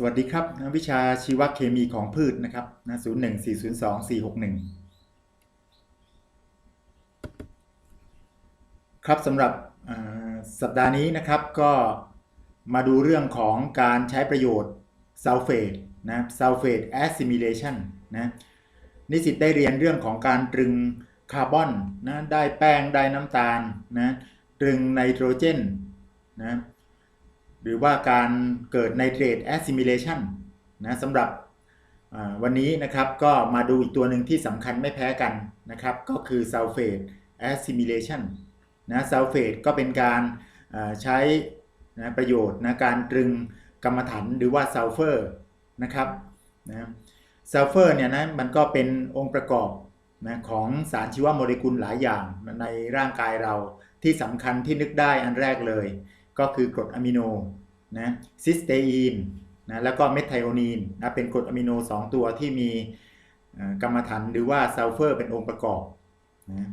สวัสดีครับนะวิชาชีวเคมีของพืชนะครับนะศูนย์หนึ่งสี่ศูนย์สองสี่หกหนึ่งครับสำหรับสัปดาห์นี้นะครับก็มาดูเรื่องของการใช้ประโยชน์ซัลเฟตนะซัลเฟตแอสซิมิเลชันนะนิสิตได้เรียนเรื่องของการตรึงคาร์บอนนะได้แป้งได้น้ำตาลนะตรึงไนโตรเจนนะ รือว่าการเกิดไนเตรตแอสซิมิเลชันนะสำหรับวันนี้นะครับก็มาดูอีกตัวหนึ่งที่สำคัญไม่แพ้กันนะครับ ก็คือซัลเฟตแอสซิมิเลชันนะซัลเฟตก็เป็นการใช้นะประโยชน์นะการตรึงกรรมฐานหรือว่าซัลเฟอร์นะครับนะซัลเฟอร์เนี่ยนะมันก็เป็นองค์ประกอบนะของสารชีวโมเลกุลหลายอย่างในร่างกายเราที่สำคัญที่นึกได้อันแรกเลย ก็คือกรดอะมิโนนะซิสเตอีนนะแล้วก็เมทไทโอนีนนะเป็นกรดอะมิโน 2 ตัวที่มีกรรมฐานหรือว่าซัลเฟอร์เป็นองค์ประกอบนะ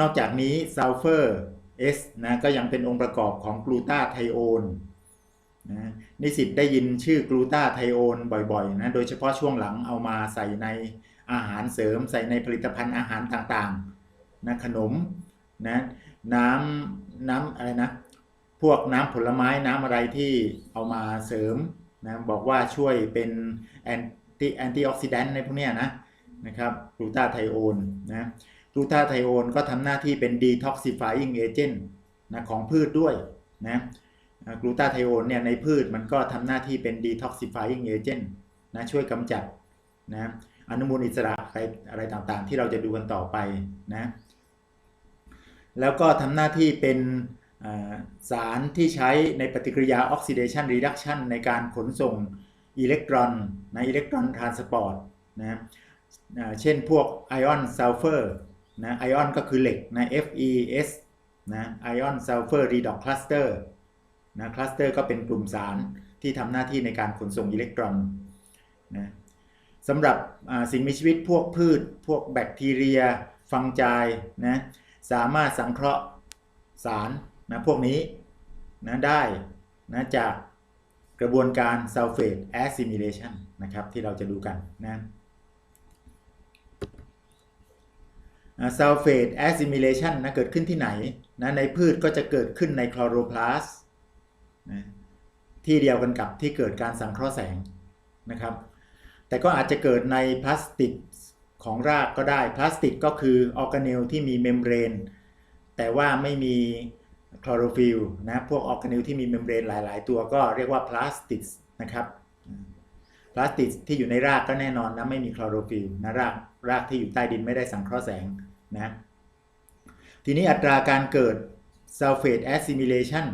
นอกจากนี้ซัลเฟอร์ S นะก็ยังเป็นองค์ประกอบของกลูตาไทโอนนะนิสิตได้ยินชื่อกลูตาไทโอนบ่อยๆนะโดยเฉพาะช่วงหลังเอามาใส่ในอาหารเสริม ใส่ในผลิตภัณฑ์อาหารต่างๆนะขนมนะน้ำน้ำอะไรนะ พวกน้ำผลไม้น้ำอะไรที่เอามาเสริมนะบอกว่าช่วยเป็นแอนตี้แอนตี้ออกซิแดนต์ในพวกนี้นะนะครับกลูตาไทโอนนะกลูตาไทโอนก็ทำหน้าที่เป็น detoxifying agent นะของพืชด้วยนะกลูตาไทโอนเนี่ยในพืชมันก็ทำหน้าที่เป็น detoxifying agent นต์นะช่วยกำจัดนะอนุมูลอิสระอะไรอะไรต่างๆ ที่เราจะดูกันต่อไปนะแล้วก็ทำหน้าที่เป็น สารที่ใช้ในปฏิกิริยาออกซิเดชันรีดักชันในการขนส่งอิเล็กตรอนนะอิเล็กตรอนทรานสปอร์ตนะเช่นพวกไอออนซัลเฟอร์นะไอออนก็คือเหล็กนะ FeS นะไอออนซัลเฟอร์รีดอกคลัสเตอร์นะคลัสเตอร์ก็เป็นกลุ่มสารที่ทำหน้าที่ในการขนส่งอิเล็กตรอนนะสำหรับสิ่งมีชีวิตพวกพืช พวกแบคทีเรีย ฟังไจนะสามารถสังเคราะห์สาร นะพวกนี้นะได้นะจากกระบวนการ sulfate assimilation นะครับที่เราจะดูกันนะ sulfate assimilation นะเกิดขึ้นที่ไหนนะในพืชก็จะเกิดขึ้นในคลอโรพลาสนะที่เดียวกันกับที่เกิดการสังเคราะห์แสงนะครับ แต่ก็อาจจะเกิดในพลาสติกของรากก็ได้พลาสติกก็คือออร์แกเนลที่มีเมมเบรนแต่ว่าไม่มี คลอโรฟิลนะพวกออร์แกเนลที่มีเมมเบรนหลาย ๆ ตัวก็เรียกว่าพลาสติกนะครับพลาสติกที่อยู่ในรากก็แน่นอนนะไม่มีคลอโรฟิลนะรากรากที่อยู่ใต้ดินไม่ได้สังเคราะห์แสงนะทีนี้อัตราการเกิด sulfate assimilation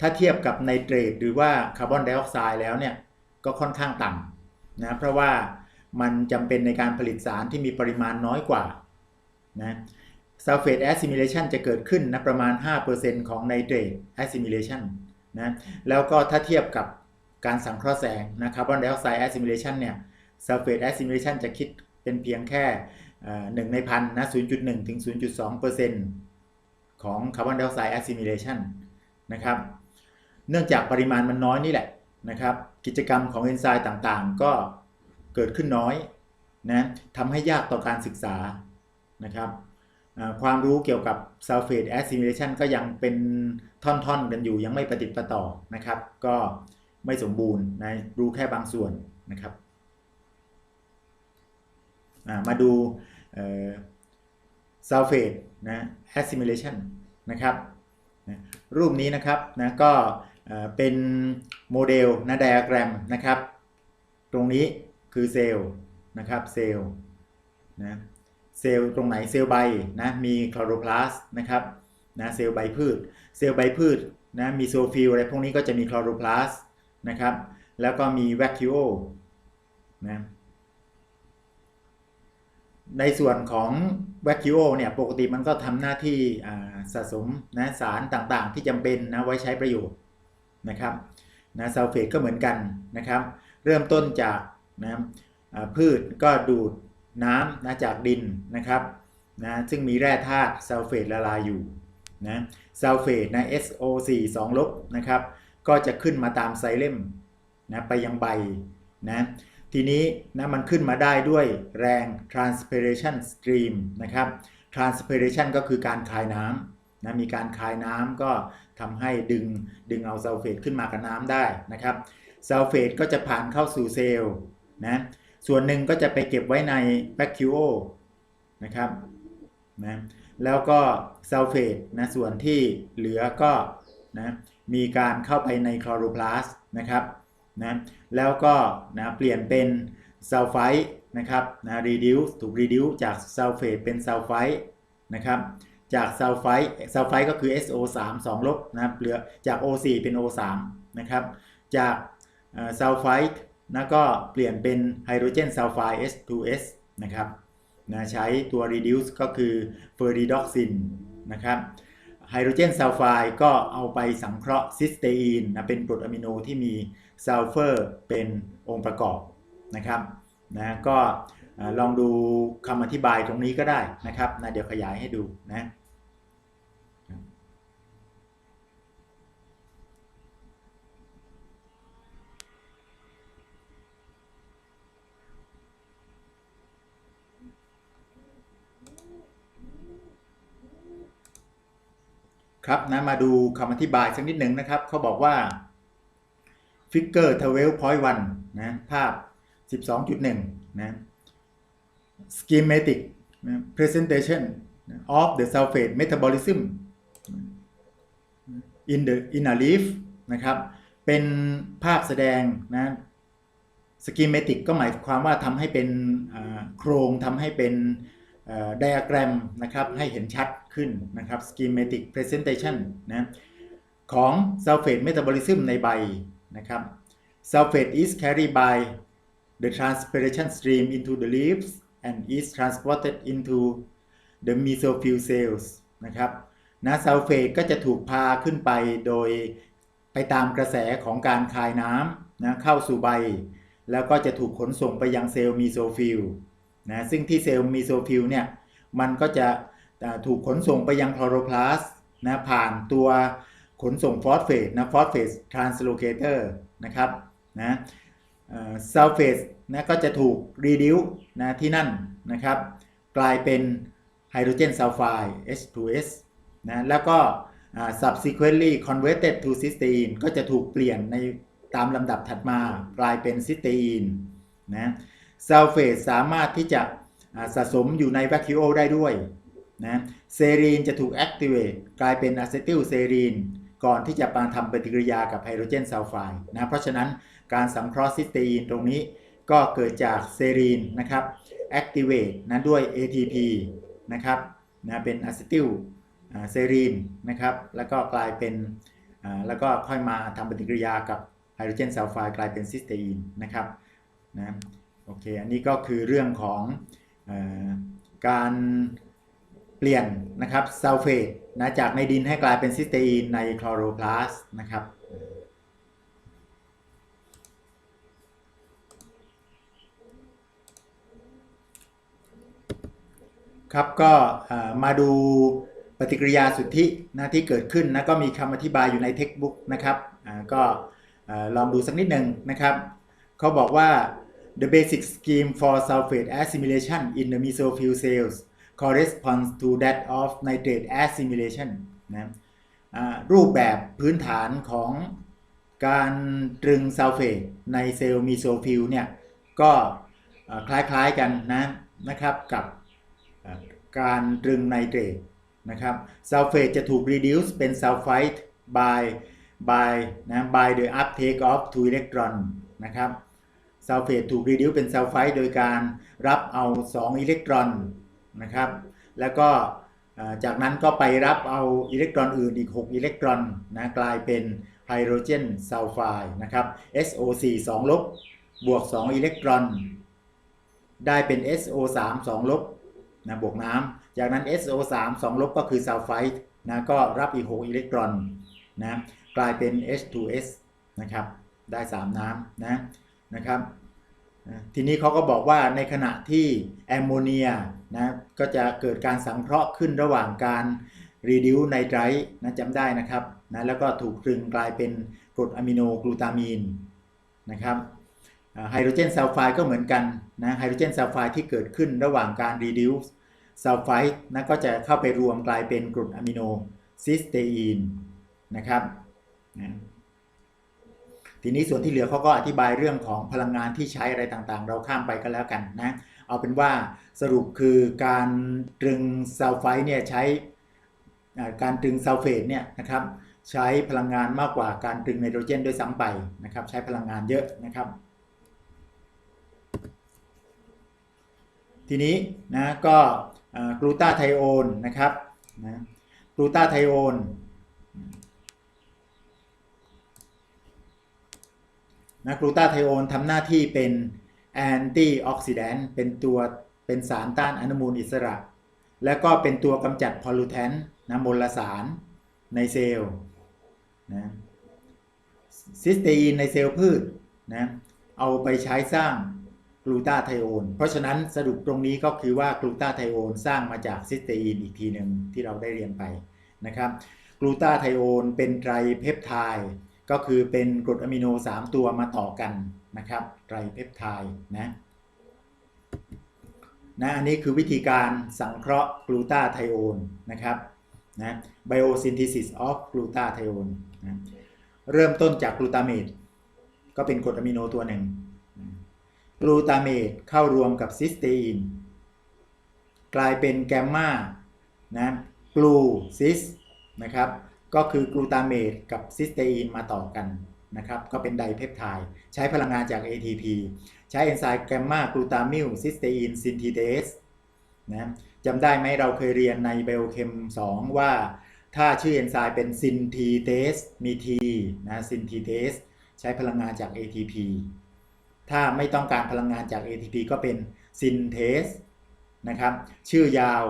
ถ้าเทียบกับไนเตรตหรือว่าคาร์บอนไดออกไซด์แล้วเนี่ยก็ค่อนข้างต่ำนะเพราะว่ามันจำเป็นในการผลิตสารที่มีปริมาณน้อยกว่านะ sulfate assimilation จะเกิดขึ้นนะประมาณ 5%ของ nitrate assimilation นะแล้วก็ถ้าเทียบกับการสังเคราะห์แสงนะคาร์บอนไดออกไซด์ assimilation เนี่ย sulfate assimilation จะคิดเป็นเพียงแค่หนึ่งในพันนะ 0.1 ถึง 0.2%ของคาร์บอนไดออกไซด์ assimilation นะครับ เนื่องจากปริมาณมันน้อยนี่แหละนะครับ กิจกรรมของเอนไซม์ต่างๆ ก็เกิดขึ้นน้อยนะทำให้ยากต่อการศึกษานะครับ ความรู้เกี่ยวกับ sulfate assimilation ก็ยังเป็นท่อนๆกันอยู่ยังไม่ประติดประต่อนะครับ ก็ไม่สมบูรณ์นะรู้แค่บางส่วนนะครับมาดู sulfate นะ assimilation นะครับรูปนี้นะครับนะก็เป็นโมเดลนะไดอะแกรมนะครับ ตรงนี้คือเซลล์นะครับเซลล์นะ เซลล์ตรงไหนเซลล์ใบนะมีคลอโรพลาสต์นะครับนะเซลล์ใบพืช เซลล์ใบพืชนะมีโซฟิลอะไรพวกนี้ก็จะมีคลอโรพลาสต์นะครับแล้วก็มีแวคคิโอนะในส่วนของแวคคิโอเนี่ยปกติมันก็ทำหน้าที่สะสมนะสารต่างๆ ที่จำเป็นนะไว้ใช้ประโยชน์นะครับนะซัลเฟตก็เหมือนกันนะครับ เริ่มต้นจากนะพืชก็ดูด น้ำนะจากดินนะครับนะซึ่งมีแร่ธาตุซัลเฟตละลายอยู่นะซัลเฟตนะ SO4 2ลบนะครับก็จะขึ้นมาตามไซเลมนะไปยังใบนะทีนี้นะมันขึ้นมาได้ด้วยแรง transpiration stream นะครับ transpiration ก็คือการคายน้ำนะมีการคายน้ำก็ทำให้ดึงดึงเอาซัลเฟตขึ้นมากับน้ำได้นะครับซัลเฟตก็จะผ่านเข้าสู่เซลล์นะ ส่วนหนึ่งก็จะไปเก็บไว้ในแบคคิโอนะครับนะแล้วก็ซัลเฟตนะส่วนที่เหลือก็นะมีการเข้าไปในคลอโรพลาสต์นะครับนะแล้วก็นะเปลี่ยนเป็นซัลไฟต์นะครับนะ reduce ถูก reduce จากซัลเฟตเป็นซัลไฟต์นะครับจากซัลไฟต์ซัลไฟต์ก็คือ SO3 2ลบนะครับเหลือจาก O4 เป็น O3 นะครับจากซัลไฟต์ นะก็เปลี่ยนเป็นไฮโดรเจนซัลไฟด์ S2S นะครับนะใช้ตัว reduce ก็คือเฟอร์ดิดอกซินนะครับไฮโดรเจนซัลไฟด์ก็เอาไปสังเคราะห์ซิสเตอีนนะเป็นกรดอะมิโนที่มีซัลเฟอร์เป็นองค์ประกอบนะครับนะก็ลองดูคำอธิบายตรงนี้ก็ได้นะครับนะเดี๋ยวขยายให้ดูนะ ครับนะมาดูคำอธิบายสักนิดหนึ่งนะครับเขาบอกว่า Figure 12.1นะภาพ 12.1 นะ Schematic นะ Presentation of the sulfate metabolism in the in a leaf นะครับ เป็นภาพแสดงนะ Schematic ก็หมายความว่าทำให้เป็นโครงทำให้เป็น ไดอะแกรมนะครับให้เห็นชัดขึ้นนะครับ schematic presentation นะของ sulfate metabolism ในใบนะครับ sulfate is carried by the transpiration stream into the leaves and is transported into the mesophyll cells นะครับนะซัลเฟตก็จะถูกพาขึ้นไปโดยไปตามกระแสของการคายน้ำนะเข้าสู่ใบ แล้วก็จะถูกขนส่งไปยังเซลล์มีโซฟิล นะซึ่งที่เซลล์มีโซฟิลเนี่ยมันก็จะถูกขนส่งไปยังคลอโรพลาสต์นะผ่านตัวขนส่งฟอสเฟตนะฟอสเฟตทรานสโลเคเตอร์นะครับนะซัลเฟตนะก็จะถูกรีดิวนะที่นั่นนะครับกลายเป็นไฮโดรเจนซัลไฟด์ H2S นะแล้วก็ subsequently converted to cysteine ก็จะถูกเปลี่ยนในตามลำดับถัดมากลายเป็นซิสเตอีนนะ ซัลเฟตสามารถที่จะสะสมอยู่ในแวคคิโอได้ด้วยนะเซรีนจะถูกแอคทีเวตกลายเป็นอะเซติลเซรีนก่อนที่จะมาทำปฏิกิริยากับไฮโดรเจนซัลไฟด์นะเพราะฉะนั้นการสังเคราะห์ซิสเตอีนตรงนี้ก็เกิดจากเซรีนนะครับแอคทีเวตนะด้วย ATP นะครับนะเป็นอะเซติลเซรีนนะครับแล้วก็กลายเป็นแล้วก็ค่อยมาทำปฏิกิริยากับไฮโดรเจนซัลไฟด์กลายเป็นซิสเตอีนนะครับนะ โอเค อันนี้ก็คือเรื่องของอการเปลี่ยนนะครับซัลเฟตนะจากในดินให้กลายเป็นซิสเตอีนในคลอโรพลาสต์นะครับครับก็มาดูปฏิกิริยาสุทธินะที่เกิดขึ้นนะก็มีคำอธิบายอยู่ในเท็กบุ๊กนะครับก็ลองดูสักนิดหนึ่งนะครับเขาบอกว่า the basic scheme for sulfate assimilation in the mesophyll cells corresponds to that of nitrate assimilation นะรูปแบบพื้นฐานของการตรึงซัลเฟตในเซลล์มีโซฟิลเนี่ยก็คล้ายๆกันนะนะครับกับการตรึงไนเตรตนะครับซัลเฟตจะถูก reduce เป็นซัลไฟต์ by by นะ by the uptake of two electron นะครับ ซัลเฟตถูก reduce เป็นซัลไฟต์โดยการรับเอา 2 อิเล็กตรอนนะครับ แล้วก็จากนั้นก็ไปรับเอาอิเล็กตรอนอื่นอีก 6 อิเล็กตรอนนะกลายเป็นไฮโดรเจนซัลไฟด์นะครับ SO4 2ลบบวก 2 อิเล็กตรอน ได้เป็น SO3 2ลบนะบวกน้ำจากนั้น SO3 2ลบก็คือซัลไฟด์นะก็รับอีก 6 อิเล็กตรอนนะกลายเป็น H2S นะครับ ได้ 3 น้ำนะ นะครับทีนี้เขาก็บอกว่าในขณะที่แอมโมเนียนะก็จะเกิดการสังเคราะห์ขึ้นระหว่างการรีดิวไนไตรต์นะจำได้นะครับนะแล้วก็ถูกตรึงกลายเป็นกรดอะมิโนกลูตามีนนะครับไฮโดรเจนซัลไฟด์ก็เหมือนกันนะไฮโดรเจนซัลไฟด์ที่เกิดขึ้นระหว่างการ reduce ซัลไฟด์นะก็จะเข้าไปรวมกลายเป็นกรดอะมิโนซิสเตอีนนะครับนะ ทีนี้ส่วนที่เหลือเขาก็อธิบายเรื่องของพลังงานที่ใช้อะไรต่างๆ เราข้ามไปก็แล้วกันนะ เอาเป็นว่าสรุปคือการตรึงซัลไฟด์เนี่ยใช้การตรึงซัลเฟตเนี่ยนะครับใช้พลังงานมากกว่าการตรึงไนโตรเจนด้วยซ้ำไปนะครับ ใช้พลังงานเยอะนะครับ ทีนี้นะก็กลูตาไทโอนนะครับนะกลูตาไทโอน นะกลูตาไทโอนทำหน้าที่เป็นแอนตี้ออกซิแดนต์เป็นตัวเป็นสารต้านอนุมูลอิสระ และก็เป็นตัวกำจัดพอลูแทนนะมลสารในเซลล์นะซิสเตอีนในเซลล์พืชนะเอาไปใช้สร้างกลูตาไทโอน เพราะฉะนั้นสรุปตรงนี้ก็คือว่ากลูตาไทโอนสร้างมาจากซิสเตอีนอีกทีหนึ่งที่เราได้เรียนไปนะครับกลูตาไทโอนเป็นไตรเพปไทด์ ก็คือเป็นกรดอะมิโน 3 ตัวมาต่อกันนะครับไตรเพปไทด์นะนะอันนี้คือวิธีการสังเคราะห์กลูตาไทโอนนะครับนะ biosynthesis of glutathione นะเริ่มต้นจากกลูตาเมตก็เป็นกรดอะมิโนตัวหนึ่งกลูตาเมตเข้ารวมกับซิสเตอีนกลายเป็นแกมมานะกลูซิสนะครับ ก็คือกลูตาเมตกับซิสเตอีนมาต่อกันนะครับก็เป็นไดเพปไทด์ใช้พลังงานจาก ATP ใช้เอนไซม์แกมมากลูตามิลซิสเตอีนซินทีเดสนะจำได้ไหมเราเคยเรียนในไบโอเคม2 ว่าถ้าชื่อเอนไซม์เป็นซินทีเดสมีทีนะซินทีเดสใช้พลังงานจาก ATP ถ้าไม่ต้องการพลังงานจาก ATP ก็เป็นซินเทสนะครับชื่อยาว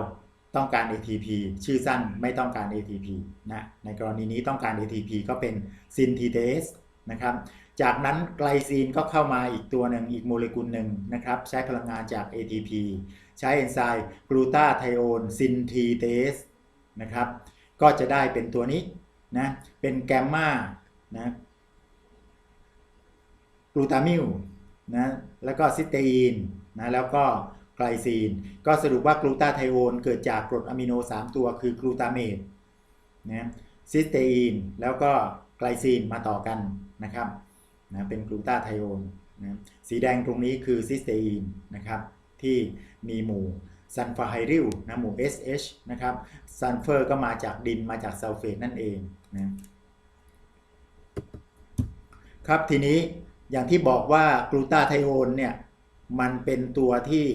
ต้องการ ATP ชื่อสั้นไม่ต้องการ ATP นะในกรณีนี้ต้องการ ATP ก็เป็นซินทีเดสนะครับจากนั้นไกลซีนก็เข้ามาอีกตัวหนึ่งอีกโมเลกุลหนึ่งนะครับใช้พลังงานจาก ATP ใช้เอนไซม์กลูตาไทโอนซินทีเดสนะครับก็จะได้เป็นตัวนี้นะเป็นแกมมานะกลูตามิลนะแล้วก็ซิสเตอีนนะแล้วก็ ไกลซีน ก็สรุปว่ากลูตาไทโอนเกิดจากกรดอะมิโน 3 ตัวคือกลูตาเมตนะซิสเตอีนแล้วก็ไกลซีนมาต่อกันนะครับนะเป็นกลูตาไทโอนนะสีแดงตรงนี้คือซิสเตอีนนะครับที่มีหมู่ซัลฟาไฮริลนะหมู่ SH นะครับซัลเฟอร์ก็มาจากดินมาจากซัลเฟตนั่นเองนะครับทีนี้อย่างที่บอกว่ากลูตาไทโอนเนี่ยมันเป็นตัวที่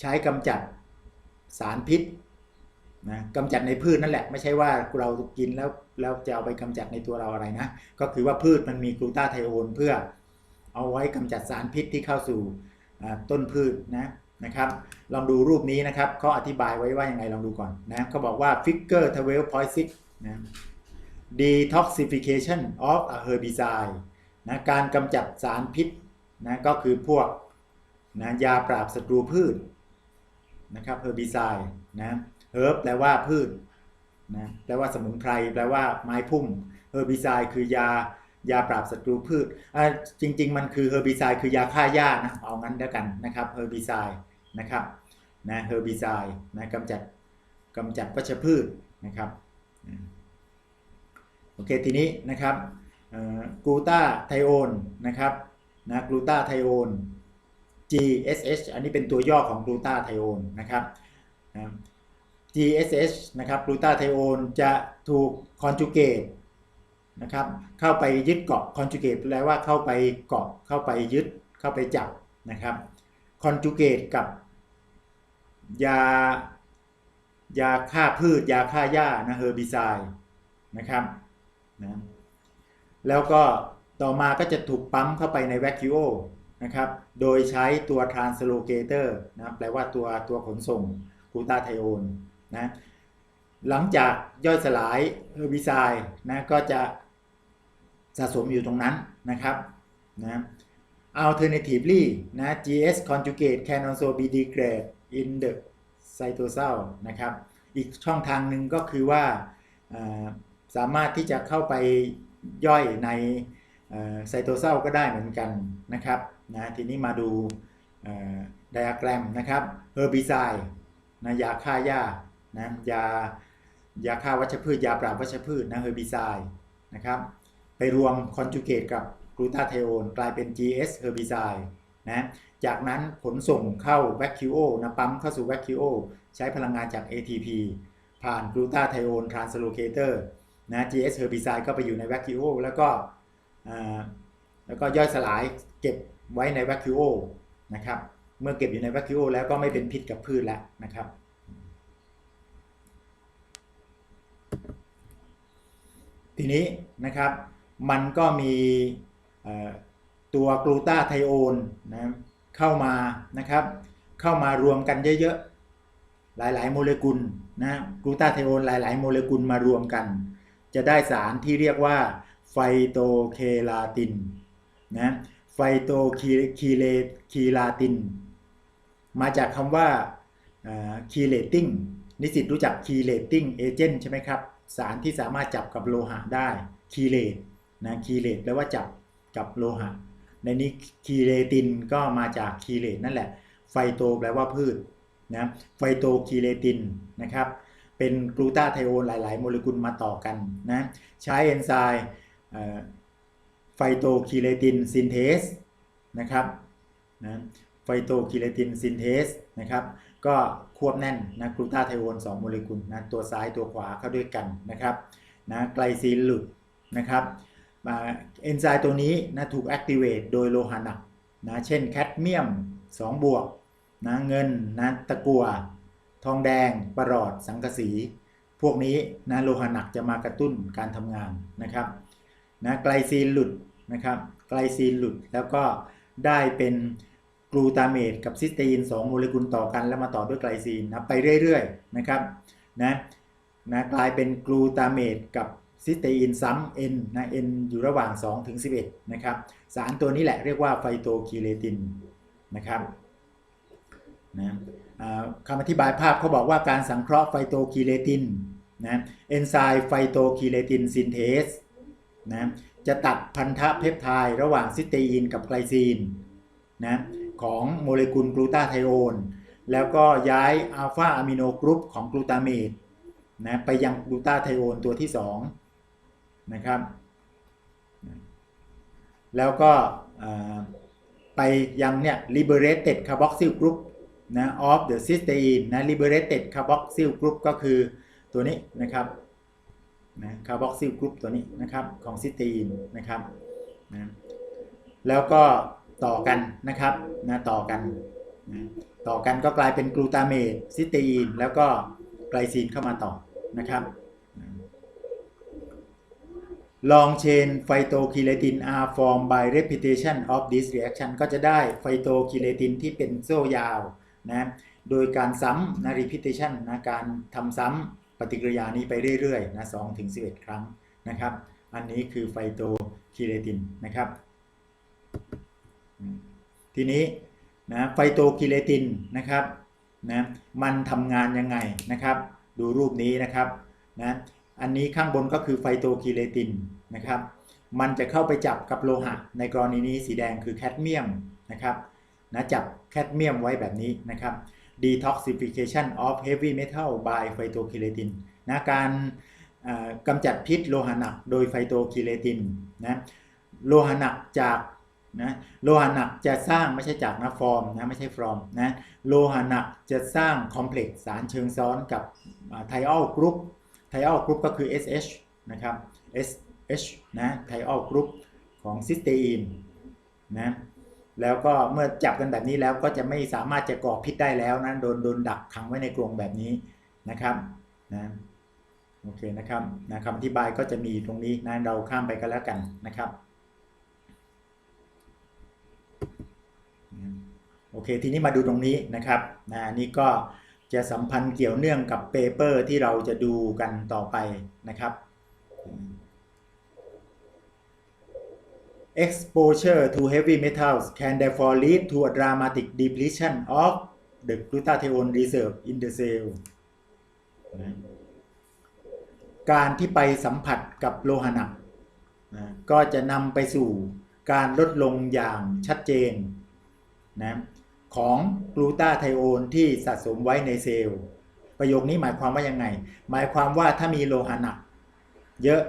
ใช้กำจัดสารพิษนะกำจัดในพืชนั่นแหละ ไม่ใช่ว่าเรากินแล้วแล้วจะเอาไปกำจัดในตัวเราอะไรนะ ก็คือว่าพืชมันมีกลูตาไทโอนเพื่อเอาไว้กำจัดสารพิษที่เข้าสู่ต้นพืชนะนะครับ ลองดูรูปนี้นะครับเขาอธิบายไว้ว่ายังไงลองดูก่อนนะเขาบอกว่า figure 12.6นะ detoxification of a herbicide นะการกำจัดสารพิษนะก็คือพวกนะยาปราบศัตรูพืช นะครับ herbicide นะ herb แปลว่าพืชนะแปลว่าสมุนไพรแปลว่าไม้พุ่ม herbicide คือยายาปราบศัตรูพืชจริง ๆ มันคือ herbicide คือยาฆ่าหญ้านะเอางั้นแล้วกันนะครับ herbicide นะครับนะ herbicide นะกำจัดกำจัดวัชพืชนะครับโอเคทีนี้นะครับกลูตาไทโอนนะครับนะกลูตาไทโอน GSH อันนี้เป็นตัวย่อของกลูตาไทโอนนะครับ GSH นะครับกลูตาไทโอนจะถูกคอนจูเกตนะครับเข้าไปยึดเกาะคอนจูเกตแปลว่าเข้าไปเกาะเข้าไปยึดเข้าไปจับนะครับคอนจูเกตกับยายาฆ่าพืช ยาฆ่าหญ้านะเฮอร์บิไซด์นะครับนะแล้วก็ต่อมาก็จะถูกปั๊มเข้าไปในแวคคิโอ นะครับ โดยใช้ตัว translocator นะแปลว่าตัวตัวขนส่งกูตาไทโอนนะหลังจากย่อยสลายเฮอร์บิไซด์นะก็จะสะสมอยู่ตรงนั้นนะครับนะ alternatively นะ GS conjugate can also be degraded in the cytosol นะครับ อีกช่องทางหนึ่งก็คือว่าสามารถที่จะเข้าไปย่อยในไซโตเซลก็ได้เหมือนกันนะครับ นะทีนี้มาดูไดอะแกรมนะครับเฮอร์บิไซด์นะยาฆ่าหญ้านะยายาฆ่าวัชพืช ยาปราบวัชพืชนะเฮอร์บิไซด์นะครับไปรวมคอนจูเกตกับกลูตาเทโอนกลายเป็น GS เฮอร์บิไซด์นะจากนั้นขนส่งเข้าแวคคิโอนะปั๊มเข้าสู่แวคคิโอใช้พลังงานจาก ATP ผ่านกลูตาไทโอนทรานสโลเคเตอร์นะ GS เฮอร์บิไซด์ก็ไปอยู่ในแวคคิโอแล้วก็แล้วก็ย่อยสลายเก็บ ไว้ในแวคคิโอนะครับ เมื่อเก็บอยู่ในแวคคิโอแล้วก็ไม่เป็นพิษกับพืชแล้วนะครับทีนี้นะครับมันก็มีตัวกลูตาไทโอนนะเข้ามานะครับเข้ามารวมกันเยอะๆ หลายๆ โมเลกุลนะกลูตาไทโอนหลายๆ โมเลกุลมารวมกัน จะได้สารที่เรียกว่าไฟโตเคลาตินนะ ไฟโตคีเลคีลาติน มาจากคำว่าคีเลติ้งนิสิตรู้จักคีเลติ้งเอเจนต์ใช่ไหมครับ สารที่สามารถจับกับโลหะได้คีเลตนะคีเลตแปลว่าจับกับโลหะ ในนี้คีเลตินก็มาจากคีเลตนั่นแหละ ไฟโตแปลว่าพืชนะไฟโตคีเลตินนะครับเป็นกลูตาไทโอนหลาย ๆ โมเลกุลมาต่อกันนะใช้เอนไซม์ ไฟโตคีเลตินซินเทสนะครับนะไฟโตคีเลตินซินเทสนะครับก็ควบแน่นนะกลูตาไทโอน2โมเลกุลนะตัวซ้ายตัวขวาเข้าด้วยกันนะครับนะไกลซีนหลุดนะครับเอนไซม์ตัวนี้นะถูกแอคทีเวตโดยโลหะหนักนะเช่นแคดเมียม 2 บวกนะเงินนะตะกัวทองแดง ประหลอดสังกะสี พวกนี้นะโลหะหนักจะมากระตุ้นการทำงานนะครับ นะไกลซีนหลุดนะครับไกลซีนหลุดแล้วก็ได้เป็นกลูตาเมตกับซิสเตอีน2โมเลกุลต่อกันแล้วมาต่อด้วยไกลซีนนะไปเรื่อยๆนะครับนะนะกลายเป็นกลูตาเมตกับซิสเตอีนซ้ำ N นะ N อยู่ระหว่าง2ถึง11นะครับสารตัวนี้แหละเรียกว่าไฟโตคีเลตินนะครับนะคำอธิบายภาพเขาบอกว่าการสังเคราะห์ไฟโตคีเลตินนะเอนไซม์ไฟโตคีเลตินซินเทส นะจะตัดพันธะเพปไทด์ระหว่างซิสเตอีนกับไกลซีนนะของโมเลกุลกลูตาไทโอน แล้วก็ย้ายอัลฟาอะมิโนกรุ๊ปของกลูตาเมตนะไปยังกลูตาไทโอนตัวที่2นะครับแล้วก็ไปยังเนี่ย liberated carboxyl group นะ of the cysteine นะ liberated carboxyl group ก็คือตัวนี้นะครับ นะคาร์บอกซิลกรุ๊ปตัวนี้นะครับของซิสเตีนนะครับนะแล้วก็ต่อกันนะครับนะต่อกันนะต่อกันก็กลายเป็นกลูตาเมตซิสเตีนแล้วก็ไกลซีนเข้ามาต่อนะครับ long chain phytokiletin are formed by repetition of this reaction ก็จะได้ไฟโตคิเลตินที่เป็นโซ่ยาวนะโดยการซ้ำนะ repetition นะการทำซ้ำ ปฏิกิริยานี้ไปเรื่อยๆนะ2ถึง11ครั้งนะครับ อันนี้คือไฟโตคิเลตินนะครับ ทีนี้นะไฟโตคิเลตินนะครับนะมันทำงานยังไงนะครับ ดูรูปนี้นะครับนะอันนี้ข้างบนก็คือไฟโตคีเลตินนะครับ มันจะเข้าไปจับกับโลหะ ในกรณีนี้สีแดงคือแคดเมียมนะครับนะจับแคดเมียมไว้แบบนี้นะครับ detoxification of heavy metal by phytokiletin นะการกำจัดพิษโลหะหนักโดยไฟโตคิเลตินนะโลหะหนักจากนะโลหะหนักจะสร้างไม่ใช่จากนะฟอร์มนะไม่ใช่ฟอร์มนะโลหะหนักจะสร้างคอมเพล็กซ์สารเชิงซ้อนกับไทออลกรุ๊ปไทออลกรุ๊ปก็คือ SH นะครับ SH นะไทออลกรุ๊ปของซิสเตอีนนะ แล้วก็เมื่อจับกันแบบนี้แล้วก็จะไม่สามารถจะก่อพิษได้แล้วนะโดนโดนดักขังไว้ในกรงแบบนี้นะครับนะโอเคนะครับนะคำอธิบายก็จะมีตรงนี้นะเราข้ามไปกันแล้วกันนะครับโอเคทีนี้มาดูตรงนี้นะครับนะนี่ก็จะสัมพันธ์เกี่ยวเนื่องกับเปเปอร์ที่เราจะดูกันต่อไปนะครับ exposure to heavy metals can therefore lead to a dramatic depletion of the glutathione reserve in the cell การที่ไปสัมผัสกับโลหะหนักก็จะนำไปสู่การลดลงอย่างชัดเจนนะของกลูตาไทโอนที่สะสมไว้ในเซลล์ ประโยคนี้หมายความว่ายังไง หมายความว่าถ้ามีโลหะหนัก เยอะ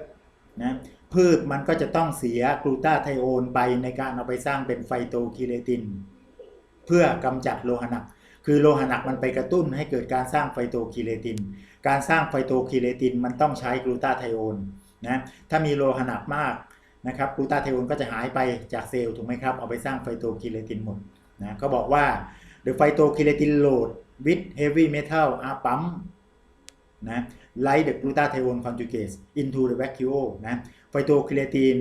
นะ พืชมันก็จะต้องเสียกลูตาไทโอนไปในการเอาไปสร้างเป็นไฟโตคิเลติน เพื่อกำจัดโลหะหนัก คือโลหะหนักมันไปกระตุ้นให้เกิดการสร้างไฟโตคิเลติน การสร้างไฟโตคิเลตินมันต้องใช้กลูตาไทโอนนะถ้ามีโลหะหนักมากนะครับกลูตาไทโอนก็จะหายไปจากเซลล์ถูกไหมครับเอาไปสร้างไฟโตคิเลตินหมดนะเขาบอกว่า the phytokiletin load with heavy metal are pump นะ like the glutathione conjugates into the vacuole นะ ฟโตคิเลติน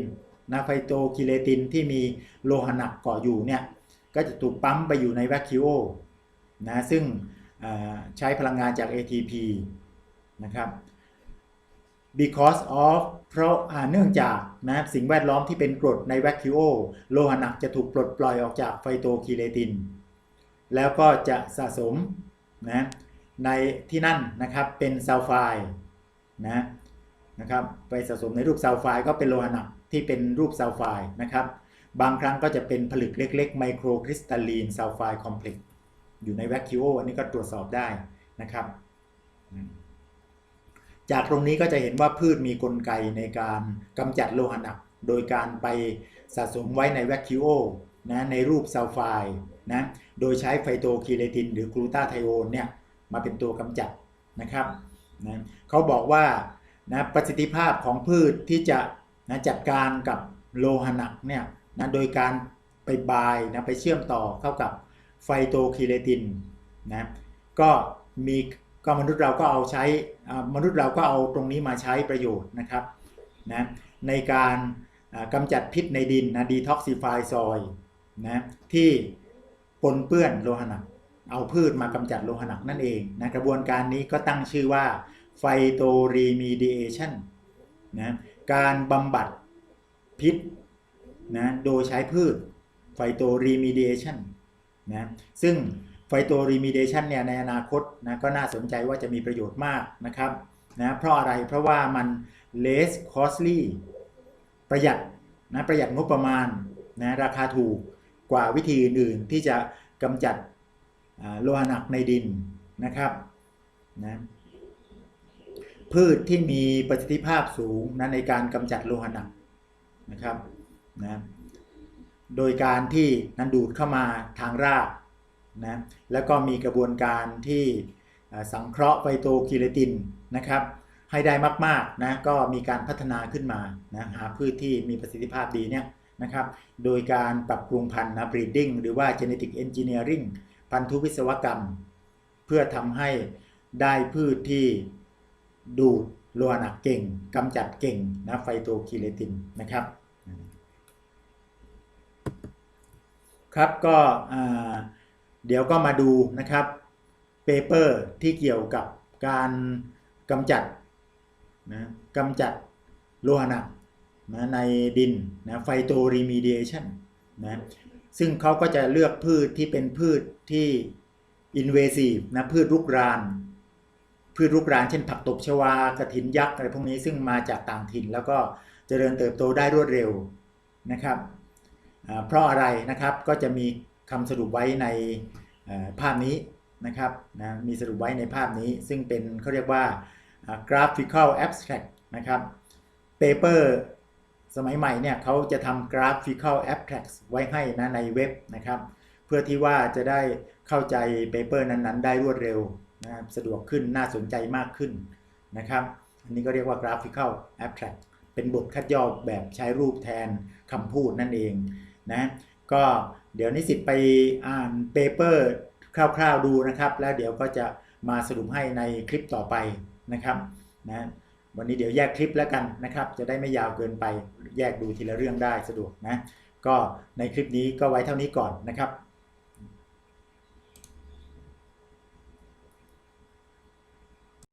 นะไฟโตคิเลตินที่มีโลหะหนักเกาะอยู่เนี่ยก็จะถูกปั๊มไปอยู่ใน vacuole นะซึ่งใช้พลังงานจาก ATP นะครับ because of เพราะเนื่องจากนะสิ่งแวดล้อมที่เป็นกรดใน vacuole โลหะหนักจะถูกปลดปล่อยออกจากไฟโตคิเลติน แล้วก็จะสะสมนะในที่นั่นนะครับเป็นซัลไฟด์นะ นะครับ ไปสะสมในรูปซัลไฟด์ก็เป็นโลหะหนักที่เป็นรูปซัลไฟด์นะครับ บางครั้งก็จะเป็นผลึกเล็กๆไมโครคริสตัลลีนซัลไฟด์คอมเพล็กซ์อยู่ในแวคคิโออันนี้ก็ตรวจสอบได้นะครับ จากตรงนี้ก็จะเห็นว่าพืชมีกลไกในการกำจัดโลหะหนัก โดยการไปสะสมไว้ในแวคคิโอนะในรูปซัลไฟด์นะโดยใช้ไฟโตคีเลติน หรือกลูตาไทโอนเนี่ยมาเป็นตัวกำจัดนะครับนะเขาบอกว่า นะประสิทธิภาพของพืชที่จะนะจัดการกับโลหะหนักเนี่ยนะโดยการไปบายนะไปเชื่อมต่อเข้ากับไฟโตคีเลตินนะก็มีก็มนุษย์เราก็เอาใช้มนุษย์เราก็เอาตรงนี้มาใช้ประโยชน์นะครับนะในการกำจัดพิษในดินนะดีท็อกซิฟายซอยนะที่ปนเปื้อนโลหะหนักเอาพืชมากำจัดโลหะหนักนั่นเองนะกระบวนการนี้ก็ตั้งชื่อว่า ไฟโตรีมีเดียชันนะการบำบัดพิษนะโดยใช้พืชไฟโตรีมีเดียชันนะซึ่งไฟโตรีมีเดียชันเนี่ยในอนาคตนะก็น่าสนใจว่าจะมีประโยชน์มากนะครับนะเพราะอะไรเพราะว่ามัน less costly ประหยัดนะประหยัดงบประมาณนะราคาถูกกว่าวิธีอื่นที่จะกำจัดโลหะหนักในดินนะครับนะ พืชที่มีประสิทธิภาพสูงนะในการกำจัดโลหะหนักนะครับนะโดยการที่นั้นดูดเข้ามาทางรากนะแล้วก็มีกระบวนการที่สังเคราะห์ไฟโตคิเลตินนะครับ ให้ได้มากๆนะก็มีการพัฒนาขึ้นมานะหาพืชที่มีประสิทธิภาพดีเนี่ยนะครับโดยการปรับปรุงพันธุ์นะ breeding หรือว่า genetic engineering พันธุวิศวกรรม เพื่อทำให้ได้พืชที่ ดูดโลหะหนักเก่งกำจัดเก่งนะไฟโตคิเลตินนะครับครับก็เดี๋ยวก็มาดูนะครับเปเปอร์ที่เกี่ยวกับการกำจัดนะกำจัดโลหะหนักนะในดินนะไฟโตรีมีเดียชันนะซึ่งเขาก็จะเลือกพืชที่เป็นพืชที่อินเวซีฟนะพืชรุกราน พืชรุกรานเช่นผักตบชวากระถินยักษ์อะไรพวกนี้ซึ่งมาจากต่างถิ่น แล้วก็เจริญเติบโตได้รวดเร็วนะครับ เพราะอะไรนะครับก็จะมีคำสรุปไว้ในภาพนี้นะครับนะมีสรุปไว้ในภาพนี้ ซึ่งเป็นเขาเรียกว่า graphical abstract นะครับ paper สมัยใหม่เนี่ยเขาจะทำ graphical abstract ไว้ให้นะในเว็บนะครับ เพื่อที่ว่าจะได้เข้าใจเปเปอร์นั้นๆ ได้รวดเร็ว นะสะดวกขึ้นน่าสนใจมากขึ้นนะครับ อันนี้ก็เรียกว่า graphical abstract เป็นบทคัดย่อแบบใช้รูปแทนคำพูดนั่นเองนะก็เดี๋ยวนิสิตไปอ่านเปเปอร์คร่าวๆดูนะครับ แล้วเดี๋ยวก็จะมาสรุปให้ในคลิปต่อไปนะครับนะวันนี้เดี๋ยวแยกคลิปแล้วกันนะครับ จะได้ไม่ยาวเกินไปแยกดูทีละเรื่องได้สะดวกนะก็ในคลิปนี้ก็ไว้เท่านี้ก่อนนะครับ